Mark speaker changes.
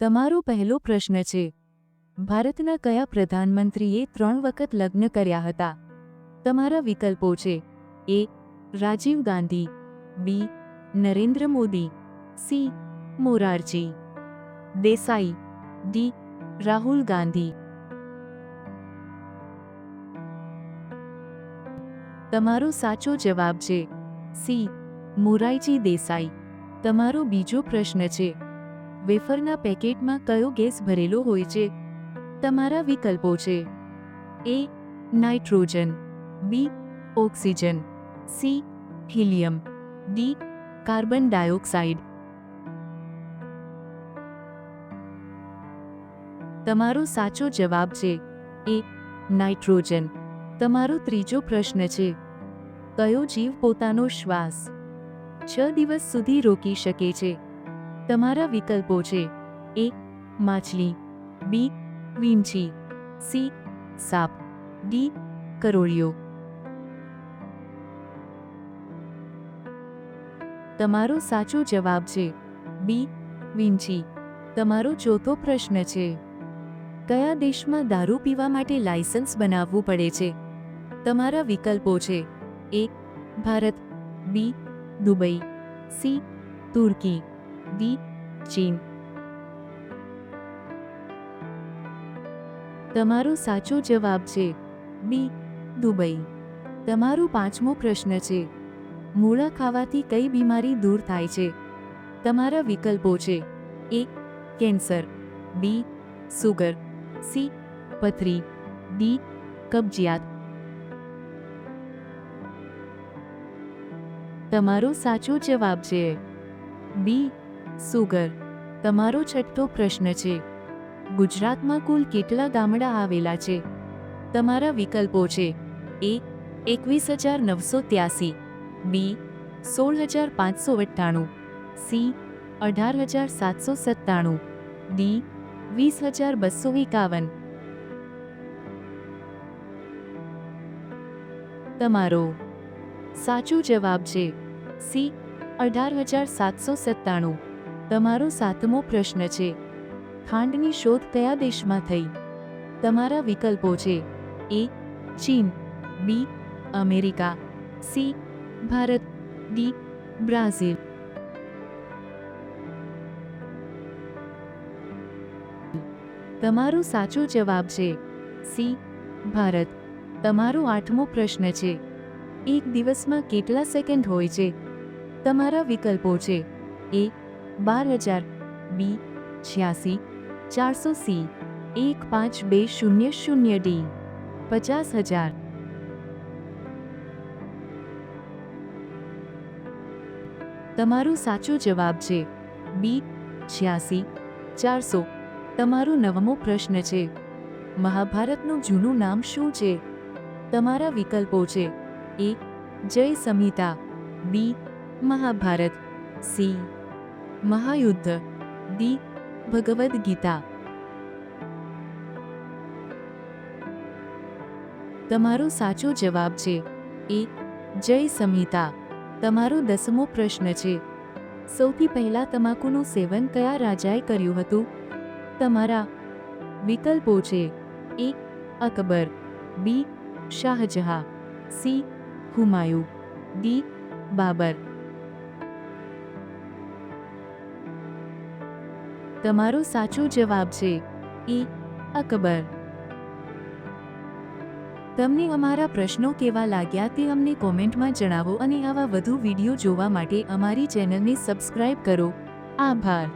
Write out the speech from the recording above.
Speaker 1: તમારો પહેલો પ્રશ્ન છે. ભારતના કયા પ્રધાનમંત્રીએ ત્રણ વખત લગ્ન કર્યા હતા? તમારા વિકલ્પો છે. A. Rajiv Gandhi. B. Narendra Modi. C. Morarji. Desai. D. Rahul Gandhi. તમારો સાચો જવાબ છે. સી. મોરાઈજી દેસાઈ. તમારો બીજો પ્રશ્ન છે. વેફરના પેકેટમાં કયો ગેસ ભરેલો હોય છે? તમારા વિકલ્પો છે. A, nitrogen. B, oxygen. C, helium. D, carbon dioxide. તમારો સાચો જવાબ છે. A, nitrogen. તમારો ત્રીજો પ્રશ્ન છે. કયો જીવ પોતાનો શ્વાસ? છ દિવસ સુધી રોકી શકે છે. તમારા વિકલ્પો છે. એ, માછલી. બી, વીંછી. સી, સાપ. ડી કરોળિયો તમારો સાચો જવાબ છે. બી, વિંછી. તમારો ચોથો પ્રશ્ન છે. કયા દેશમાં દારૂ પીવા માટે લાયસન્સ બનાવવું પડે છે? તમારા વિકલ્પો છે. A, Bharat. B, Dubai. C, Turkey. D ચીન. તમારો સાચો જવાબ છે બી, દુબઈ. તમારો પાંચમો પ્રશ્ન છે, મૂળા ખાવાથી કઈ બીમારી દૂર થાય છે? તમારા વિકલ્પો છે, A, cancer, B, sugar, C, પથરી, ડી, કબજિયાત. તમારો સાચો જવાબ છે, બી સુગર. તમારો છઠ્ઠો પ્રશ્ન છે. ગુજરાતમાં કુલ કેટલા ગામડા આવેલા છે? તમારા વિકલ્પો છે. એ, એકવીસ હજાર નવસો ત્યાસી. બી, સોળ હજાર પાંચસો અઠ્ઠાણું. સી, અઢાર હજાર સાતસો સત્તાણું. ડી, વીસ હજાર બસો એકાવન. તમારો સાચો જવાબ છે. સી, અઢાર હજાર સાતસો સત્તાણું. તમારો સાતમો પ્રશ્ન છે. ખાંડની શોધ કયા દેશમાં થઈ? તમારા વિકલ્પો છે. એ, ચીન, B, America, C, Bharat, D, Brazil. તમારો સાચો જવાબ છે. સી, ભારત. તમારો આઠમો પ્રશ્ન છે. એક દિવસમાં કેટલા સેકન્ડ હોય છે? તમારા વિકલ્પો છે. એ બાર હજાર બી છ્યાસી, ચારસો સી, એક પાંચ બે શૂન્ય શૂન્ય ડી, પચાસ હજાર. તમારો સાચો જવાબ છે બી છ્યાસી, ચારસો. તમારો નવમો પ્રશ્ન છે, મહાભારતનું જૂનું નામ શું છે? તમારા વિકલ્પો છે એ, જય સંહિતા, બી, મહાભારત, સી મહાયુદ્ધ, દી ભગવદ્ ગીતા. તમારો સાચો જવાબ છે, એ, જય સંહિતા. તમારો દસમો પ્રશ્ન છે, સૌથી પહેલા તમાકુનું સેવન કયા રાજાએ કર્યું હતું? તમારા વિકલ્પો છે, A, Akbar, B, Shahjahan, C, Humayun, D, Babur. તમારો સાચો જવાબ છે, ઈ, અકબર. તમને અમારા પ્રશ્નો કેવા લાગ્યા તે અમને કોમેન્ટમાં જણાવો અને આવા વધુ વીડિયો જોવા માટે અમારી ચેનલને સબસ્ક્રાઇબ કરો. આભાર.